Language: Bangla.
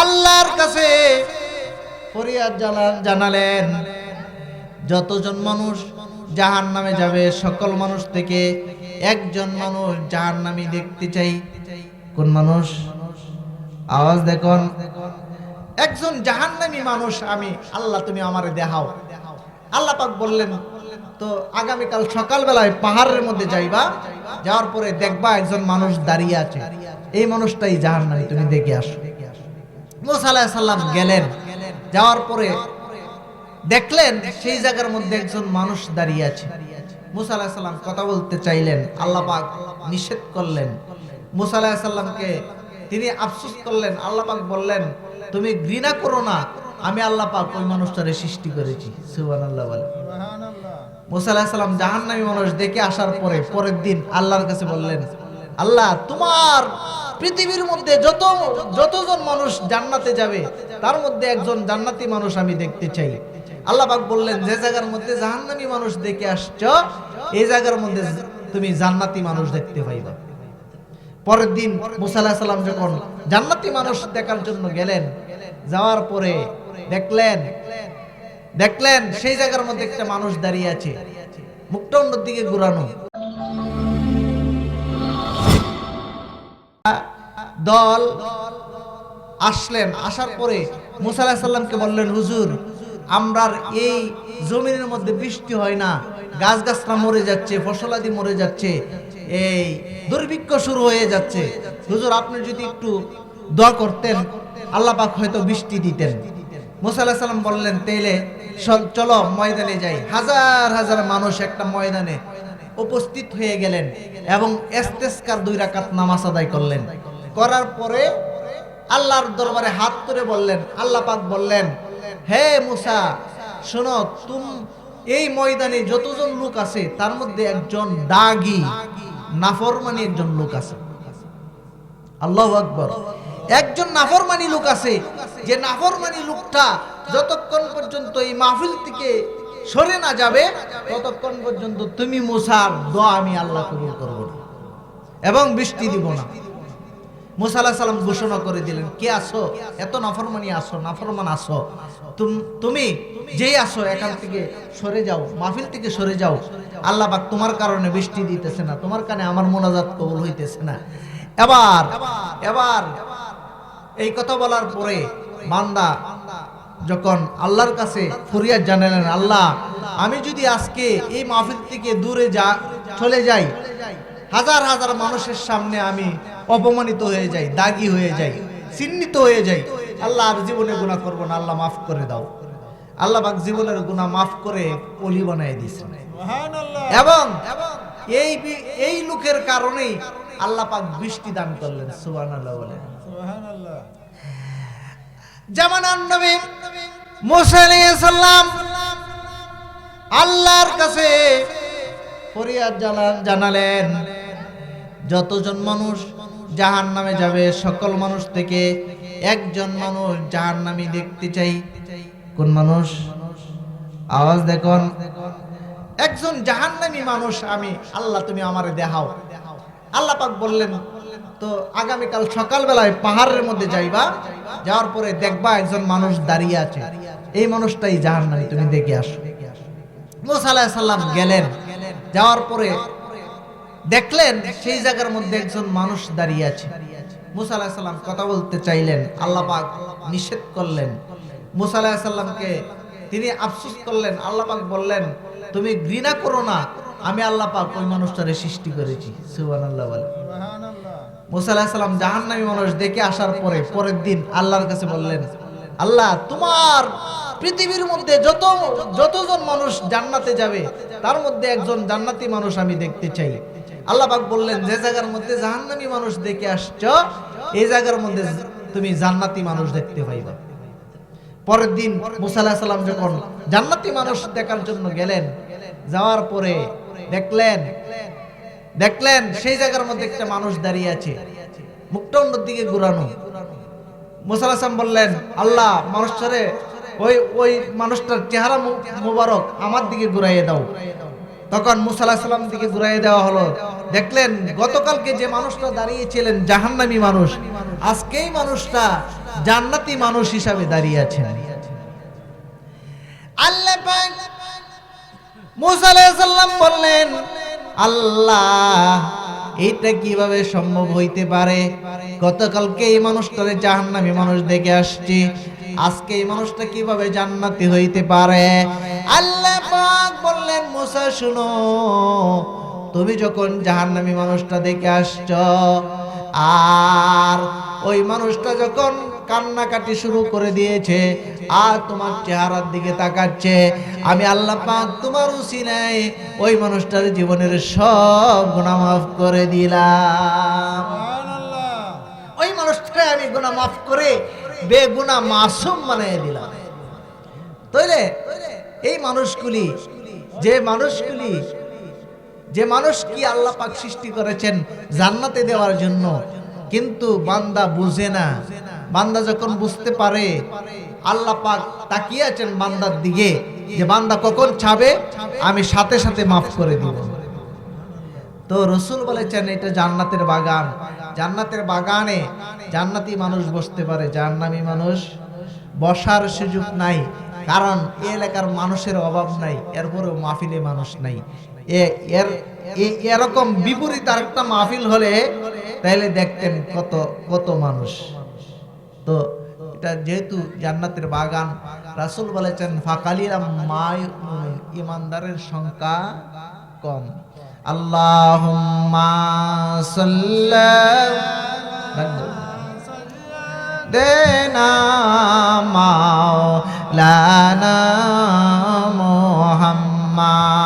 আল্লাহর কাছে ফরিয়াদ জানালেন, যতজন মানুষ জাহান নামে যাবে, সকল মানুষ থেকে একজন মানুষ জাহান নামি দেখতে চাই। কোন মানুষ? আওয়াজ দেখুন। একজন জাহান্নামী মানুষ আমি, আল্লাহ তুমি আমারে দেখাও। আল্লাহ পাক বললেন, তো আগামীকাল সকালবেলায় পাহাড়ের মধ্যে যাইবা, যাওয়ার পরে দেখবা একজন মানুষ দাঁড়িয়ে আছে। এই মানুষটাই জাহান্নামী, তুমি দেখে আসো। মুসা গেলেন, যাওয়ার পরে দেখলেন সেই জায়গার মধ্যে একজন মানুষ দাঁড়িয়ে আছে। মুসা কথা বলতে চাইলেন, আল্লাহ পাক নিষেধ করলেন। মুসা তিনি আফসোস করলেন, আল্লাহ পাক বললেন, তুমি ঘৃণা করো না, আমি আল্লাহ পাক ওই মানুষটারে সৃষ্টি করেছি। সুবহানাল্লাহ বলে। মুসা আলাইহিস সালাম জাহান্নামী মানুষ দেখে আসার পরে, পরের দিন আল্লাহর কাছে বললেন, আল্লাহ, তোমার পৃথিবীর মধ্যে যত, যতজন মানুষ জান্নাতে যাবে, তার মধ্যে একজন জান্নাতি মানুষ আমি দেখতে চাই। আল্লাহ পাক বললেন, যে জায়গার মধ্যে জাহান্নামী মানুষ দেখে আসছো, এই জায়গার মধ্যে তুমি জান্নাতি মানুষ দেখতে পাইবা। পরের দিন মুসা আলাহিসাল্লাম সাল্লাম যখন জান্নাতি মানুষ দেখার জন্য গেলেন, যাওয়ার পরে দেখলেন দেখলেন সেই জায়গার মধ্যে একটা মানুষ দাঁড়িয়ে আছে, মুখটা অন্যর দিকে ঘুরানো। দল আসলেন, আসার পরে মুসা আলাহিসাল্লামকে সাল্লামকে বললেন, হুজুর আমরার এই জমিনের মধ্যে বৃষ্টি হয় না গাছ গাছরা মরে যাচ্ছে ফসলাদি মরে যাচ্ছে, এই দুর্ভিক্ষ শুরু হয়ে যাচ্ছে। হুজুর, আপনি যদি একটু দোয়া করতেন, আল্লাহ পাক হয়তো বৃষ্টি দিতেন। মুসা আলাহিসাল্লাম সাল্লাম বললেন তেলে চলো ময়দানে যাই। হাজার হাজার মানুষ একটা ময়দানে উপস্থিত হয়ে গেলেন এবং এস্তেস্কার দুই রাকাত নামাজ আদায় করলেন। করার পরে আল্লাহর দরবারে হাত তুলে বললেন, আল্লাহ পাক বললেন, হে মুসা, শোনো, তুম এই ময়দানে যতজন লোক আছে, তার মধ্যে একজন দাগি, নাফরমানি একজন লোক আছে। আল্লাহ আকবর। একজন নাফরমানি লোক আছে, যে নাফরমানি লোকটা যতক্ষণ পর্যন্ত এই মাহফিল থেকে সরে না যাবে, ততক্ষণ পর্যন্ত তুমি মুসার দোয়া আমি আল্লাহ কবুল করব না এবং বৃষ্টি দিব না। মুসা আলাহিস সালাম ঘোষণা করে দিলেন, কে আসো এত নাফরমানি আসো নাফরমান আসো তুম- যেই আসো এখান থেকে সরে যাও, মাহফিল থেকে সরে যাও। আল্লাহ পাক তোমার কারণে বৃষ্টি দিতেছে না, তোমার কানে আমার মোনাজাত কবুল হইতেছে না। এবার এবার এই কথা বলার পরে বান্দা যখন আল্লাহর কাছে ফরিয়াদ জানালেন, আল্লাহ, আমি যদি আজকে এই মাহফিল থেকে দূরে যা, চলে যাই, হাজার হাজার মানুষের সামনে আমি অপমানিত হয়ে যাই দাগি হয়ে যাই চিহ্নিত হয়ে যাই আল্লাহ আর জীবনে গুণা করব না আল্লাহ মাফ করে দাও। আল্লাহ পাক জীবনের গুণা মাফ করে অলি বানাই দিয়েছেন। এবং এই এই লোকের কারণেই আল্লাহ পাক বৃষ্টি দান করলেন সুবহানাল্লাহ বলে জামানার নবী মুসা আলাইহিস সালাম আল্লাহর কাছে ফরিয়াদ জানালেন যতজন মানুষ জাহান নামে যাবে। সকল মানুষ থেকে একজন মানুষ জাহান নামি দেখতে চাই। কোন মানুষ? আওয়াজ দেখুন। একজন জাহান্নামী মানুষ আমি। আল্লাহ, তুমি আমারে দেখাও। আল্লাহ পাক বললেন, তো আগামীকাল সকালবেলায় পাহাড়ের মধ্যে যাইবা। যাওয়ার পরে দেখবা একজন মানুষ দাঁড়িয়ে আছে। এই মানুষটাই জাহান্নামী। তুমি দেখে আসো। মুসা আলাইহিস সালাম গেলেন। যাওয়ার পরে দেখলেন সেই জায়গার মধ্যে একজন মানুষ দাঁড়িয়ে আছে। মুসা আলাহিসাল্লাম সাল্লাম কথা বলতে চাইলেন, আল্লাহ পাক নিষেধ করলেন। মুসা আলাহিসাল্লামকে সাল্লামকে তিনি আফসোস করলেন, আল্লাহ পাক বললেন, তুমি ঘৃণা করো না, আমি আল্লাহ পাক ওই মানুষটারে সৃষ্টি করেছি। সুবহানাল্লাহ বলে। মুসা আলাহিসাল্লাম সাল্লাম জাহান্নামী মানুষ দেখে আসার পরে, পরের দিন আল্লাহর কাছে বললেন, আল্লাহ, তোমার পৃথিবীর মধ্যে যত, যতজন মানুষ জান্নাতে যাবে, তার মধ্যে একজন জান্নাতি মানুষ আমি দেখতে চাই। আল্লাহ পাক বললেন, যে জায়গার মধ্যে জাহান্নামী মানুষ দেখে আসছো, এই জায়গার মধ্যে তুমি জান্নাতি মানুষ দেখতে পাইবা। পরের দিন মুসা আলাহিসাল্লাম সাল্লাম যখন জান্নাতি মানুষ দেখার জন্য গেলেন, যাওয়ার পরে দেখলেন দেখলেন সেই জায়গার মধ্যে একটা মানুষ দাঁড়িয়ে আছে, মুখটা অন্যর দিকে ঘুরানো। মুসা আলাহিস সাল্লাম বললেন, আল্লাহ, মানুষটারে, ওই ওই মানুষটার চেহারা মুবারক আমার দিকে ঘুরাইয়ে দাও। তখন মুসা আলাহিস সাল্লাম দিকে ঘুরাইয়ে দেওয়া হলো। দেখলেন, গতকালকে যে মানুষটা দাঁড়িয়েছিলেন, জাহান্নামী মানুষ, আজকেই মানুষটা জান্নাতি মানুষ হিসাবে দাঁড়িয়ে আছেন। আল্লাহ বললেন, আল্লাহ এটা কীভাবে সম্ভব হইতে পারে? গতকালকে এই মানুষটারে জাহান্নামী মানুষ দেখে আসছি। আজকে এই মানুষটা কীভাবে জান্নাতি হইতে পারে? আল্লাহ পাক বললেন মুসা শুনো তুমি যখন জাহান্নামী মানুষটা দেখে আসছ আর ওই মানুষটা যখন কান্নাকাটি শুরু করে দিয়েছে আর তোমার চেহারার দিকে তাকাচ্ছে আমি আল্লাহ পাক তোমার উসিলায় ওই মানুষটার জীবনের সব গুনাহ মাফ করে দিলাম। ওই মানুষটাকে আমি গুনাহ মাফ করে বেগুনা মাসুম বানিয়ে দিলাম। তাইলে এই মানুষগুলি, যে মানুষগুলি, যে মানুষ কি আল্লাহ পাক সৃষ্টি করেছেন জান্নাতে দেওয়ার জন্য, কিন্তু বান্দা বুঝে না। বান্দা যখন বুঝতে পারে, আল্লাহ পাক তাকিয়ে আছেন বান্দার দিকে, যে বান্দা কখন ছাবে আমি সাথে সাথে মাফ করে দিব। তো রসুল বলেছেন, এটা জান্নাতের বাগান। জান্নাতের বাগানে জান্নাতি মানুষ বসতে পারে জান্নামি মানুষ বসার সুযোগ নাই। কারণ এ এলাকার মানুষের অভাব নাই এরপরেও মাহফিলে মানুষ নাই। এর এরকম বিপরীত আরেকটা মাহফিল হলে তাহলে দেখতেন কত কত মানুষ। তো এটা যেহেতু জান্নাতের বাগান, রাসূল বলেছেন ফাকালিরা মায় ইমানদারের সংখ্যা কম। আল্লাহুম্মা সাল্লাল্লাহু দেনা মাওলানা মুহাম্মদ